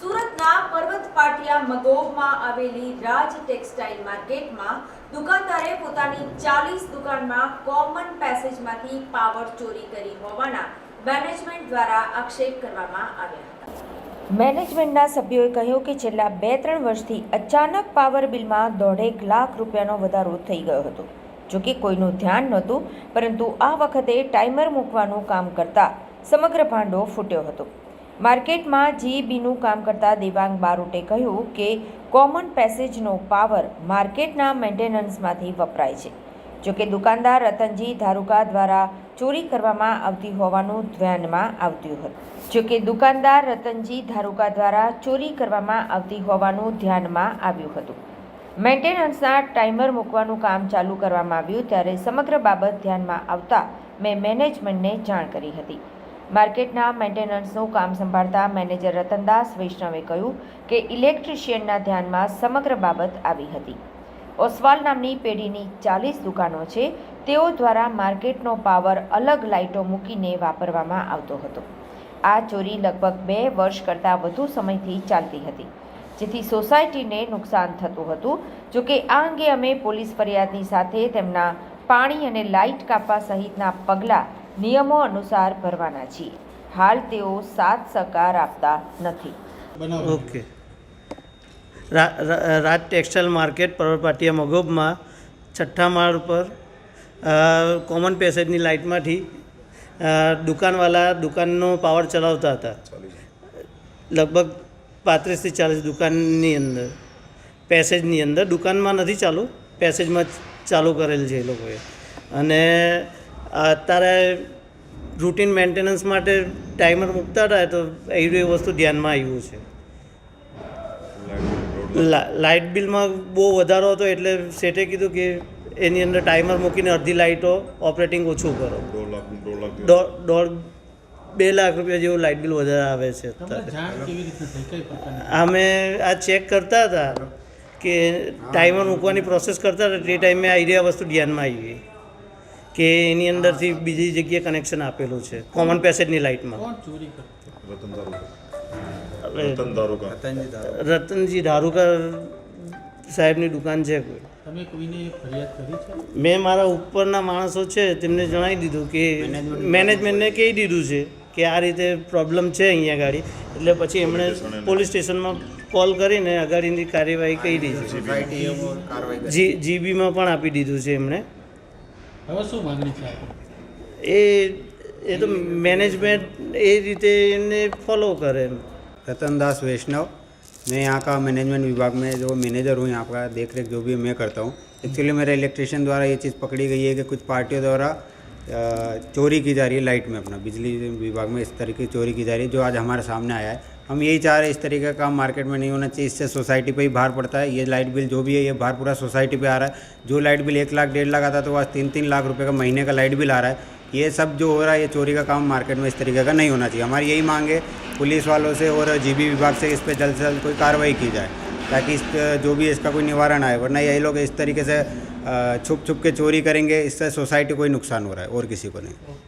સુરતના પર્વત પાટિયા મગોવમાં આવેલી રાજ ટેક્સટાઇલ માર્કેટમાં દુકાનદારે પોતાની ચાલીસ દુકાનમાં કોમન પેસેજમાંથી પાવર ચોરી કરી હોવાના મેનેજમેન્ટ દ્વારા આક્ષેપ કરવામાં આવ્યા હતા. મેનેજમેન્ટના સભ્યોએ કહ્યું કે છેલ્લા બે ત્રણ વર્ષથી અચાનક પાવર બિલમાં દોઢેક લાખ રૂપિયાનો વધારો થઈ ગયો હતો. જો કે કોઈનું ધ્યાન નહોતું, પરંતુ આ વખતે ટાઈમર મૂકવાનું કામ કરતા સમગ્ર ભાંડો ફૂટ્યો હતો. માર્કેટમાં જીઈબીનું કામ કરતા દેવાંગ બારોટે કહ્યું કે કોમન પેસેજનો પાવર માર્કેટના મેન્ટેનન્સમાંથી વપરાય છે. જોકે દુકાનદાર રતનજી ધારુકા દ્વારા ચોરી કરવામાં આવતી હોવાનું ધ્યાનમાં આવતું હતું. જોકે દુકાનદાર રતનજી ધારુકા દ્વારા ચોરી કરવામાં આવતી હોવાનું ધ્યાનમાં આવ્યું હતું. મેન્ટેનન્સના ટાઈમર મૂકવાનું કામ ચાલુ કરવામાં આવ્યું ત્યારે સમગ્ર બાબત ધ્યાનમાં આવતા મેં મેનેજમેન્ટને જાણ કરી હતી. માર્કેટના મેન્ટેનન્સનું કામ સંભાળતા મેનેજર રતનદાસ વૈષ્ણવે કહ્યું કે ઇલેક્ટ્રિશિયનના ધ્યાનમાં સમગ્ર બાબત આવી હતી. ઓસવાલ નામની પેઢીની ચાલીસ દુકાનો છે, તેઓ દ્વારા માર્કેટનો પાવર અલગ લાઇટો મૂકીને વાપરવામાં આવતો હતો. આ ચોરી લગભગ બે વર્ષ કરતાં વધુ સમયથી ચાલતી હતી, જેથી સોસાયટીને નુકસાન થતું હતું. જોકે આ અંગે અમે પોલીસ ફરિયાદની સાથે તેમના પાણી અને લાઇટ કાપવા સહિતના પગલાં નિયમો અનુસાર ભરવાના છીએ. હાલ તેઓ સાથ સહકાર આપતા નથી. Okay. Raj textile market Parvatpatiya મગોબમાં છઠ્ઠા માળ પર કોમન પેસેજની લાઇટમાંથી દુકાનવાળા દુકાનનો પાવર ચલાવતા હતા. લગભગ પાંત્રીસથી ચાલીસ દુકાનની અંદર પેસેજની અંદર. દુકાનમાં નથી ચાલુ પેસેજમાં જ ચાલુ કરેલ છે એ લોકોએ. અને અત્યારે રૂટીન મેન્ટેનન્સ માટે ટાઈમર મૂકતા હતા તો એ વસ્તુ ધ્યાનમાં આવ્યું છે. લા- લાઇટ બિલમાં બહુ વધારો હતો એટલે શેઠે કીધું કે એની અંદર ટાઈમર મૂકીને અડધી લાઇટો ઓપરેટિંગ ઓછું કરો. દોઢ બે લાખ રૂપિયા જેવું લાઇટ બિલ વધારે આવે છે અત્યારે. અમે આ ચેક કરતા હતા કે ટાઈમર મૂકવાની પ્રોસેસ કરતા હતા તે ટાઈમે આ એરિયા વસ્તુ ધ્યાનમાં આવી કે એની અંદરથી બીજી જગ્યાએ કનેક્શન આપેલું છે. કોમન પેસેજની લાઇટમાં કોણ ચોરી કરતું રતન દારૂકા હવે રતન દારૂકા રતનજી ધારુકર સાહેબની દુકાન છે. કોઈ તમે કોઈને ફરિયાદ કરી છે? મેં મારા ઉપરના માણસો છે તેમને જણાવી દીધું કે મેનેજમેન્ટને કહી દીધું છે કે આ રીતે પ્રોબ્લેમ છે અહીંયા ગાડી. એટલે પછી એમણે પોલીસ સ્ટેશનમાં કોલ કરીને અગાડીની કાર્યવાહી કરી છે જીબીમાં પણ આપી દીધું છે એમણે. હવે શું માંગણી છે આપની? એ એ તો મેનેજમેન્ટ એ રીતે એમને ફોલો કરે એમ रतन दास वैष्णव मैं यहाँ का मैनेजमेंट विभाग में जो मैनेजर हूँ यहाँ का देख रेख जो भी मैं करता हूँ एक्चुअली मेरे इलेक्ट्रिशियन द्वारा ये चीज़ पकड़ी गई है कि कुछ पार्टियों द्वारा अ, चोरी की जा रही है लाइट में अपना, बिजली विभाग में इस तरीके की चोरी की जा रही है, जो आज हमारे सामने आया है। हम यही चाह रहे हैं इस तरीके का काम मार्केट में नहीं होना चाहिए, इससे सोसाइटी पे ही भार पड़ता है। ये लाइट बिल जो भी है, ये भार पूरा सोसाइटी पे आ रहा है। जो लाइट बिल एक लाख, डेढ़ लाख आता तो आज तीन तीन लाख रुपये का महीने का लाइट बिल आ रहा है। ये सब जो हो रहा है, ये चोरी का काम मार्केट में इस तरीके का नहीं होना चाहिए। हमारी यही मांग है, पुलिस वालों से और जीबी विभाग से इस पर जल्द से जल्द कोई कार्रवाई की जाए। ताकि इस पे जो भी है इसका कोई निवारण आए वरना यही लोग इस तरीके से अ, छुप छुप के चोरी करेंगे इससे सोसाइटी को ही नुकसान हो रहा है और किसी को नहीं